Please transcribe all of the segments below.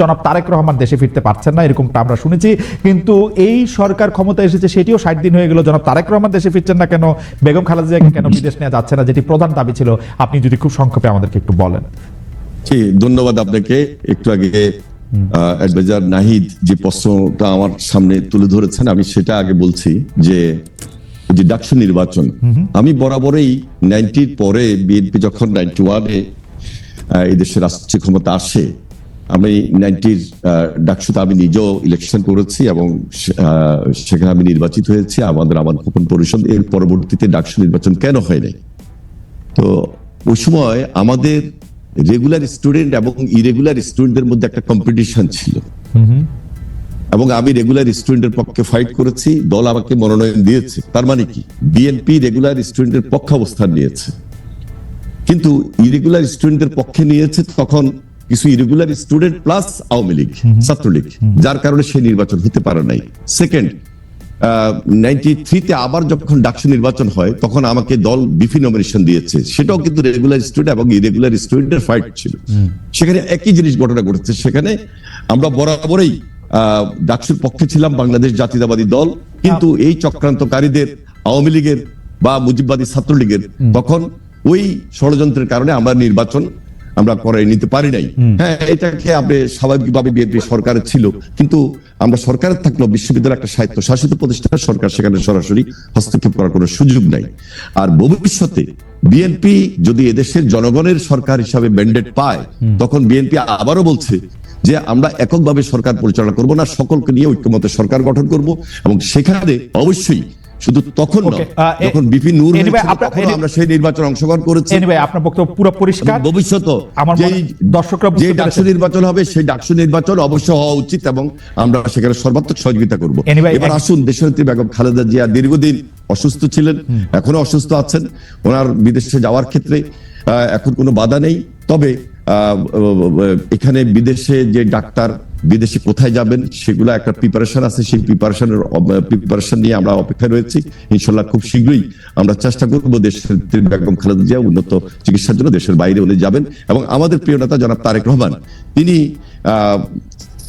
জনাব তারেক রহমান দেশে ফিরতে পারছেন না এরকমটা আমরা শুনেছি। কিন্তু এই সরকার ক্ষমতা এসেছে সেটিও ষাট দিন হয়ে গেল। জনাব তারেক রহমান দেশে ফিরছেন না কেন? বেগম খালেদা জিয়াকে কেন বিদেশ নেওয়া যাচ্ছে না? যেটি প্রধান দাবি ছিল। আপনি যদি খুব সংক্ষেপে আমাদেরকে একটু বলেন। জি ধন্যবাদ আপনাকে। একটু আগে অ্যাডভাইজার নাহিদ যে প্রশ্নটা আমার সামনে তুলে ধরেছেন আমি সেটা আগে বলছি যে যে ডাকসু নির্বাচন আমি বরাবরই নাইনটির পরে বিএনপি যখন নাইনটি ওয়ানে এই দেশের রাষ্ট্রীয় ক্ষমতা আসে আমি নাইনটির ডাকসুতে আমি নিজেও ইলেকশন করেছি এবং সেখানে আমি নির্বাচিত হয়েছি। আমাদের আমার গোপন পরিষদ এর পরবর্তীতে ডাকসু নির্বাচন কেন হয় নাই? তো ওই সময় আমাদের রেগুলার স্টুডেন্ট এবং ইরেগুলার স্টুডেন্টদের মধ্যে একটা কম্পিটিশন ছিল। এবং আমি রেগুলার স্টুডেন্টের পক্ষে ফাইট করেছি দল আমাকে মনোনয়ন দিয়েছে। তার মানে কি? বিএনপি রেগুলার স্টুডেন্টের পক্ষে অবস্থান নিয়েছে। কিন্তু ইরেগুলার স্টুডেন্টের পক্ষে নিয়েছে তখন কিছু irregular student plus Awami League Chhatra League যার কারণে সেই নির্বাচন হতে পারে নাই। সেকেন্ড নাইনটি থ্রিতে আবার যখন ডাকসু নির্বাচন হয় তখন আমাকে দল বিপি নমিনেশন দিয়েছে। সেটাও কিন্তু রেগুলার স্টুডেন্ট এবং ইরেগুলার স্টুডেন্টের ফাইট ছিল। সেখানে একই জিনিস ঘটনা ঘটেছে। সেখানে আমরা বরাবরই আহ, ডাকসুর পক্ষে ছিলাম বাংলাদেশ জাতীয়তাবাদী দল। কিন্তু এই চক্রান্তকারীদের আওয়ামী লীগের বা মুজিববাদী ছাত্রলীগের তখন ওই ষড়যন্ত্রের কারণে আমরা নির্বাচন আমরা করে নিতে পারি নাই। হ্যাঁ এটাকে আপনি স্বাভাবিকভাবে বিএনপি সরকারের ছিল। কিন্তু আমরা সরকারের থাকলেও বিশ্ববিদ্যালয় একটা স্বায়ত্ত শাসিত প্রতিষ্ঠান সরকার সেখানে সরাসরি হস্তক্ষেপ করার কোনো সুযোগ নাই। আর ভবিষ্যতে বিএনপি যদি এদেশের জনগণের সরকার হিসাবে ম্যান্ডেট পায় তখন বিএনপি আবারও বলছে যে আমরা এককভাবে সরকার পরিচালনা করব না সকলকে নিয়ে ঐক্যমত সরকার গঠন করব এবং সেখানে অবশ্যই শুধু তখন এ- যখন বিপি নূর আমরা সেই নির্বাচনে অংশগ্রহণ করেছি। আপনার বক্তব্য পুরো পরিষ্কার। ভবিষ্যতে আমার দর্শকরা যে ডাকসু নির্বাচন হবে সেই ডাকসু নির্বাচন অবশ্য হওয়া উচিত এবং আমরা সেখানে সর্বাত্মক সহযোগিতা করব। এবার আসুন দেশনেত্রী বেগম খালেদা জিয়া দীর্ঘদিন অসুস্থ ছিলেন এখনও অসুস্থ আছেন। ওনার বিদেশে যাওয়ার ক্ষেত্রে আহ, এখন কোনো বাধা নেই। তবে আহ, এখানে বিদেশে যে ডাক্তার বিদেশে কোথায় যাবেন, সেগুলো একটা প্রিপারেশন আছে। সেই প্রিপারেশনের প্রিপারেশন নিয়ে আমরা অপেক্ষায় রয়েছি। ইনশাল্লাহ খুব শীঘ্রই আমরা চেষ্টা করব দেশের বেগম খালেদা জিয়া উন্নত চিকিৎসার জন্য দেশের বাইরে উনি যাবেন। এবং আমাদের প্রিয় নেতা জনাব তারেক রহমান, তিনি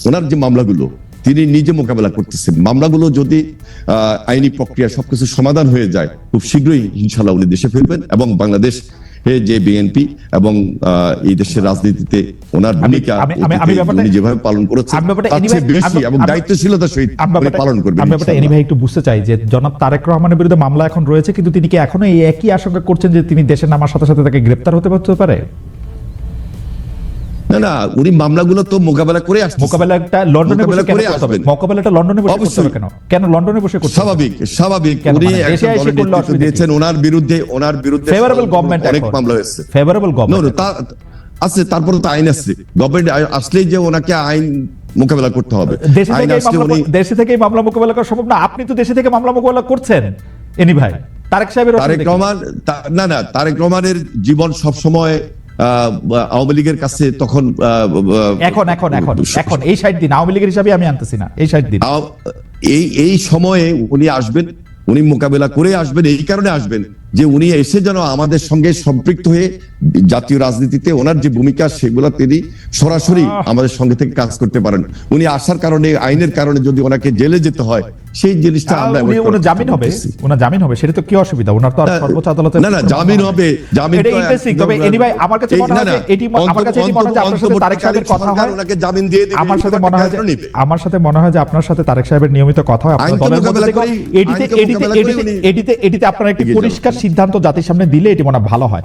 ওনার যে মামলাগুলো, তিনি নিজে মোকাবেলা করতেছেন। মামলাগুলো যদি আইনি প্রক্রিয়া সবকিছু সমাধান হয়ে যায়, খুব শীঘ্রই ইনশাল্লাহ উনি দেশে ফিরবেন এবং বাংলাদেশ যে বিএনপি এবং এই দেশের রাজনীতিতে ওনার ভূমিকা উনি যেভাবে পালন করেছেন আমি ব্যাপারটা তার বেশি এবং দায়িত্বশীলতার সহিত পালন করবেন আমি ব্যাপারটা এনি ভাই একটু বুঝতে চাই যে জনাব তারেক রহমানের বিরুদ্ধে মামলা এখন রয়েছে কিন্তু তিনি কি এখনও এই একই আশঙ্কা করছেন যে তিনি দেশের নামার সাথে সাথে তাকে গ্রেপ্তার হতে পারতে পারে? না না উনি মামলাগুলো তো মোকাবেলা করে আসছেন মোকাবেলাটা লন্ডনে বসে করে আসবেন। মোকাবেলাটা লন্ডনে বসে করতে হবে কেন? কেন লন্ডনে বসে করতে স্বাভাবিক স্বাভাবিক। উনি মানে একটা দলের নেতৃত্ব দিয়েছেন ওনার বিরুদ্ধে ওনার বিরুদ্ধে ফেভারেবল গভর্নমেন্ট অনেক মামলা হয়েছে। ফেভারেবল গভর্নমেন্ট তা আছে তারপরে তো আইন আছে। গভর্নমেন্ট আসলেই যে ওনাকে আইন মোকাবেলা করতে হবে। দেশে থেকে মামলা মোকাবেলা করা সম্ভব না। আপনি তো দেশে থেকে মামলা মোকাবেলা করছেন এনি ভাই। তারেক সাহেবের তারেক রহমান না না তারেক রহমানের জীবন সব সময় আওয়ামী লীগের কাছে তখন এখন এখন এখন এখন এই ষাট দিন আওয়ামী লীগের হিসাবে আমি আনতেছি না এই ষাট দিন। এই এই সময়ে উনি আসবেন উনি মোকাবেলা করে আসবেন এই কারণে আসবেন। যে উনি এসে যেন আমাদের সঙ্গে সম্পৃক্ত হয়ে জাতীয় রাজনীতিতে ওনার যে ভূমিকা সেগুলো তিনি সরাসরি আমাদের সঙ্গে থেকে কাজ করতে পারেন। উনি আসার কারণে আইনের কারণে যদি ওনাকে জেলে যেতে হয় সেই জিনিসটা আমরা উনি ওনার জামিন হবে। ওনার জামিন হবে? সেটা তো কি অসুবিধা? ওনার তো সর্বোচ্চ আদালতে না, না, জামিন হবে, জামিন এটা তো ইন্টারেস্টিং তবে এনি ভাই আমার কাছে মনে হয় এটি আমার কাছে এটি মনে হয় আপনার সাথে তারেক সাহেবের কথা হয়। ওনাকে জামিন দিয়ে দিবে, আমার সাথে মনে হয়। আমার সাথে মনে হয় যে আপনার সাথে তারেক সাহেবের নিয়মিত কথা হয়। আপনার দলের মধ্যে এটিতে এটিতে এটিতে এটিতে আপনার একটি পরিষ্কার সিদ্ধান্ত জাতির সামনে দিলে এটি মনে ভালো হয়।